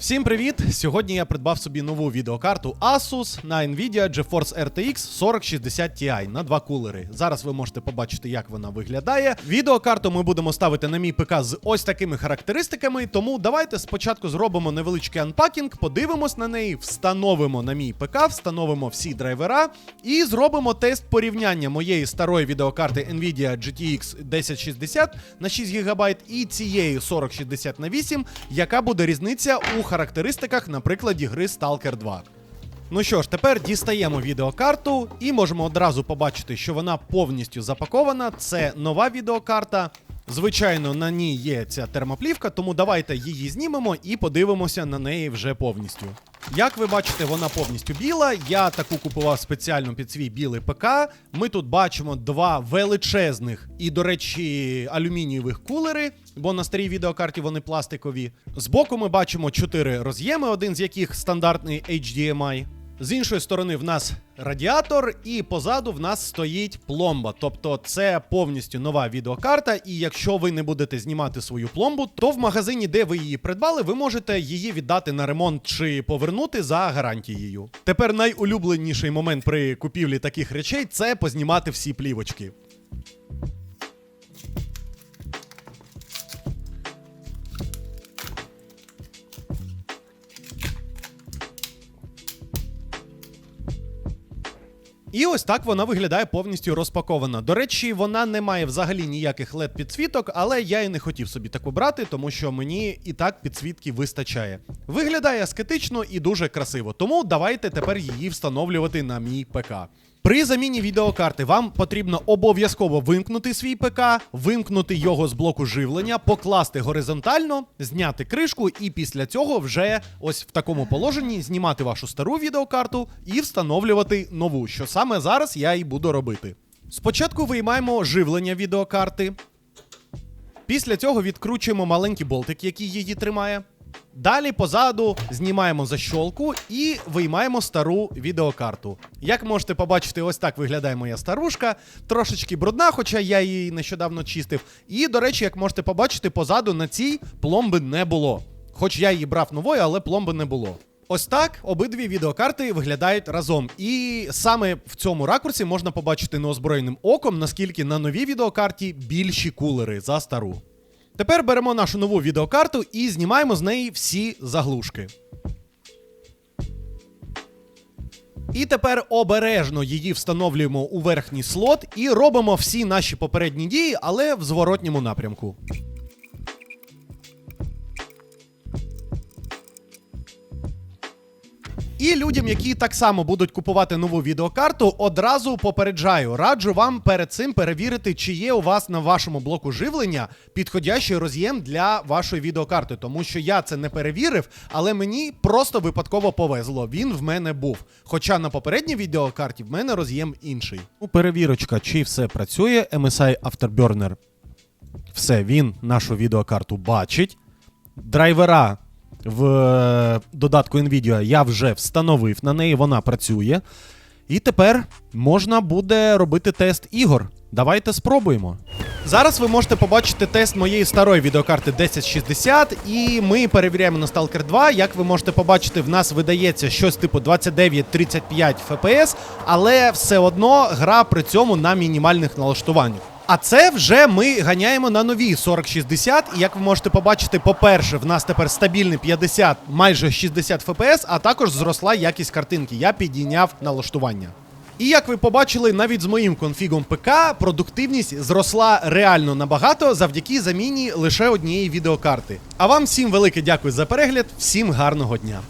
Всім привіт! Сьогодні я придбав собі нову відеокарту Asus на Nvidia GeForce RTX 4060 Ti на два кулери. Зараз ви можете побачити, як вона виглядає. Відеокарту ми будемо ставити на мій ПК з ось такими характеристиками. Тому давайте спочатку зробимо невеличкий анпакінг, подивимось на неї, встановимо на мій ПК, встановимо всі драйвера і зробимо тест порівняння моєї старої відеокарти Nvidia GTX 1060 на 6 ГБ і цієї 4060 на 8, яка буде різниця у характеристиках на прикладі гри Stalker 2. Ну що ж, тепер дістаємо відеокарту і можемо одразу побачити, що вона повністю запакована. Це нова відеокарта. Звичайно, на ній є ця термоплівка, тому давайте її знімемо і подивимося на неї вже повністю. Як ви бачите, вона повністю біла. Я таку купував спеціально під свій білий ПК. Ми тут бачимо два величезних і, до речі, алюмінієвих кулери, бо на старій відеокарті вони пластикові. Збоку ми бачимо чотири роз'єми, один з яких стандартний HDMI. З іншої сторони, в нас радіатор, і позаду в нас стоїть пломба. Тобто це повністю нова відеокарта. І якщо ви не будете знімати свою пломбу, то в магазині, де ви її придбали, ви можете її віддати на ремонт чи повернути за гарантією. Тепер найулюбленіший момент при купівлі таких речей це познімати всі плівочки. І ось так вона виглядає повністю розпакована. До речі, вона не має взагалі ніяких led підсвіток, але я і не хотів собі таку брати, тому що мені і так підсвітки вистачає. Виглядає аскетично і дуже красиво, тому давайте тепер її встановлювати на мій ПК. При заміні відеокарти вам потрібно обов'язково вимкнути свій ПК, вимкнути його з блоку живлення, покласти горизонтально, зняти кришку, і після цього вже ось в такому положенні знімати вашу стару відеокарту і встановлювати нову, що саме зараз я і буду робити. Спочатку виймаємо живлення відеокарти. Після цього відкручуємо маленький болтик, який її тримає. Далі позаду знімаємо защолку і виймаємо стару відеокарту. Як можете побачити, ось так виглядає моя старушка. Трошечки брудна, хоча я її нещодавно чистив. І, до речі, як можете побачити, позаду на цій пломби не було. Хоч я її брав новою, але пломби не було. Ось так обидві відеокарти виглядають разом. І саме в цьому ракурсі можна побачити неозброєним оком, наскільки на новій відеокарті більші кулери за стару. Тепер беремо нашу нову відеокарту і знімаємо з неї всі заглушки. І тепер обережно її встановлюємо у верхній слот і робимо всі наші попередні дії, але в зворотньому напрямку. І людям, які так само будуть купувати нову відеокарту, одразу попереджаю, раджу вам перед цим перевірити, чи є у вас на вашому блоку живлення підходящий роз'єм для вашої відеокарти, тому що я це не перевірив, але мені просто випадково повезло. Він в мене був. Хоча на попередній відеокарті в мене роз'єм інший. Ну, перевірочка, чи все працює. MSI Afterburner. Все, він нашу відеокарту бачить. Драйвера в е, додатку Nvidia я вже встановив на неї, вона працює. І тепер можна буде робити тест ігор. Давайте спробуємо. Зараз ви можете побачити тест моєї старої відеокарти 1060, і ми перевіряємо на Stalker 2. Як ви можете побачити, в нас видається щось типу 29-35 FPS, але все одно гра при цьому на мінімальних налаштуваннях. А це вже ми ганяємо на новій 4060. І як ви можете побачити, по-перше, в нас тепер стабільний 50, майже 60 FPS, а також зросла якість картинки. Я підійняв налаштування. І як ви побачили, навіть з моїм конфігом ПК продуктивність зросла реально набагато завдяки заміні лише однієї відеокарти. А вам всім велике дякую за перегляд, всім гарного дня!